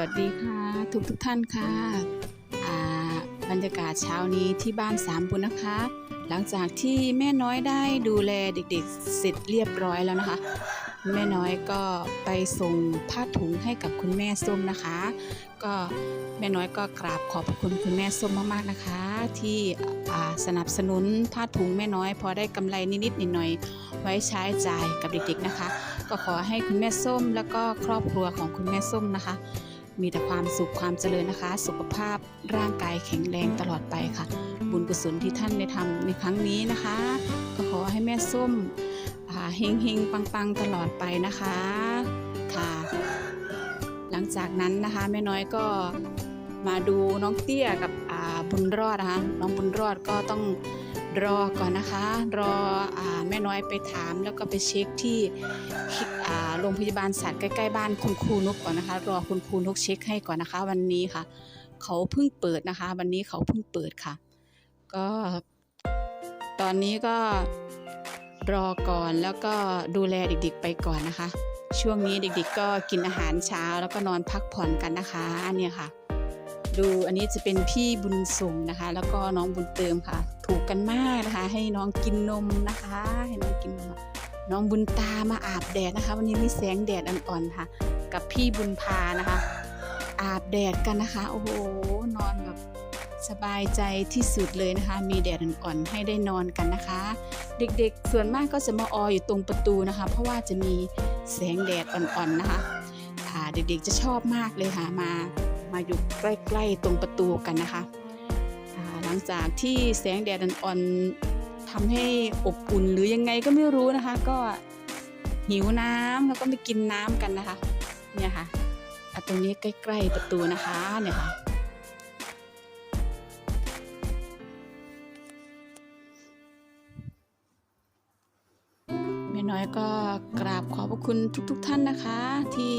วัสดีค่ะทุกทุกท่านค่ะอ่าบรรยากาศเช้านี้ที่บ้านสามบุญนะคะ หลังจากที่แม่น้อยได้ดูแลเด็กๆเสร็จเรียบร้อยแล้วนะคะ แม่น้อยก็ไปส่งผ้าถุงให้กับคุณแม่ส้มนะคะ ก็แม่น้อยก็กราบขอบคุณคุณแม่ส้มมากๆนะคะ ที่อ่าสนับสนุนผ้าถุงแม่น้อย พอได้กำไรนิดๆหน่อยๆไว้ใช้จ่ายกับเด็กๆนะคะ ก็ขอให้คุณแม่ส้มแล้วก็ครอบครัวของคุณแม่ส้มนะคะ มีแต่ความสุขความเจริญนะคะ สุขภาพร่างกายแข็งแรงตลอดไปค่ะ บุญกุศลที่ท่านได้ทำในครั้งนี้นะคะ ก็ขอให้แม่ส้มเฮงเฮงปังปังตลอดไปนะคะค่ะ หลังจากนั้นนะคะแม่น้อยก็มาดูน้องเตี้ยกับบุญรอดนะคะ น้องบุญรอดก็ต้อง รอก่อนนะคะ รออแม่น้อยไปถามแล้วก็ไปเช็คที่โรงพยาบาลสัตว์ใกล้ๆบ้านคุณครูนกก่อนนะคะ รอคุณครูนกเช็คให้ก่อนนะคะ วันนี้ค่ะ เขาเพิ่งเปิดนะคะ วันนี้เขาเพิ่งเปิดค่ะ ก็ตอนนี้ก็รอก่อนแล้วก็ดูแลเด็กๆไปก่อนนะคะ ช่วงนี้เด็กๆก็กินอาหารเช้าแล้วก็นอนพักผ่อนกันนะคะเนี่ยค่ะ ดูอันนี้จะเป็นพี่บุญส่งนะคะ แล้วก็น้องบุญเติมค่ะ ถูกกันมากนะคะ ให้น้องกินนมนะคะ ให้น้องกินนมน้องบุญตามาอาบแดดนะคะ วันนี้มีแสงแดดอ่อนๆค่ะ กับพี่บุญพานะคะ อาบแดดกันนะคะโอ้โหนอนแบบสบายใจที่สุดเลยนะคะ มีแดดอ่อนๆให้ได้นอนกันนะคะ เด็กๆ ส่วนมากก็จะมาอออยู่ตรงประตูนะคะ เพราะว่าจะมีแสงแดดอ่อนๆนะคะเด็กๆจะชอบมากเลยค่ะมามาอยู่ใกล้ๆตรงประตูกันนะคะ งจากที่แสงแดดอ่อนๆทำให้อบอุ่นหรือยังไงก็ไม่รู้นะคะ ก็หิวน้ำแล้วก็ไปกินน้ำกันนะคะ เนี่ยค่ะอะตรงนี้ใกล้ ๆประตูนะคะเนี่ยค่ะ แม่น้อยก็กราบขอบพระคุณทุกๆทท่านนะคะ ที่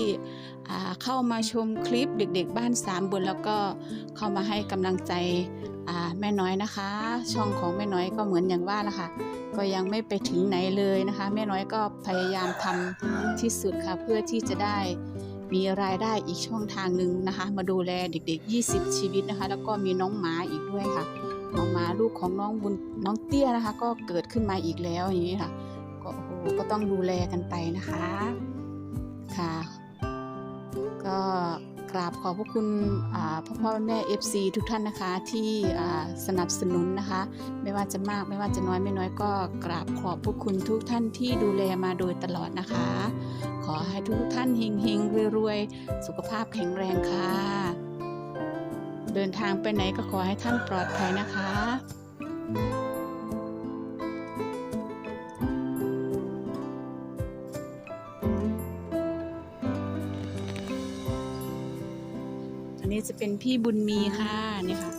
เข้ามาชมคลิปเด็กๆ บ้านสามบุญแล้วก็เข้ามาให้กำลังใจแม่น้อยนะคะ ช่องของแม่น้อยก็เหมือนอย่างว่าละค่ะ ก็ยังไม่ไปถึงไหนเลยนะคะ แม่น้อยก็พยายามทำที่สุดค่ะ เพื่อที่จะได้มีรายได้อีกช่องทางหนึ่งนะคะ มาดูแลเด็ก ๆ 20 ชีวิตนะคะ แล้วก็มีน้องหมาอีกด้วยค่ะน้องหมาลูกของน้องบุญน้องเตี้ยนะคะ ก็เกิดขึ้นมาอีกแล้วอย่างนี้ค่ะ ก็ต้องดูแลกันไปนะคะค่ะ ก็กราบขอบพระคุณพ่อพ่อแม่ FC ทุกท่านนะคะที่สนับสนุนนะคะ ไม่ว่าจะมากไม่ว่าจะน้อยไม่น้อยก็กราบขอบพระคุณทุกท่านที่ดูแลมาโดยตลอดนะคะ ขอให้ทุกท่านเฮงเฮงรวยๆ สุขภาพแข็งแรงค่ะ เดินทางไปไหนก็ขอให้ท่านปลอดภัยนะคะ อันนี้จะเป็นพี่บุญมีค่ะนี่ค่ะ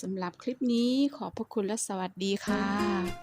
สำหรับคลิปนี้ขอบพระคุณและสวัสดีค่ะ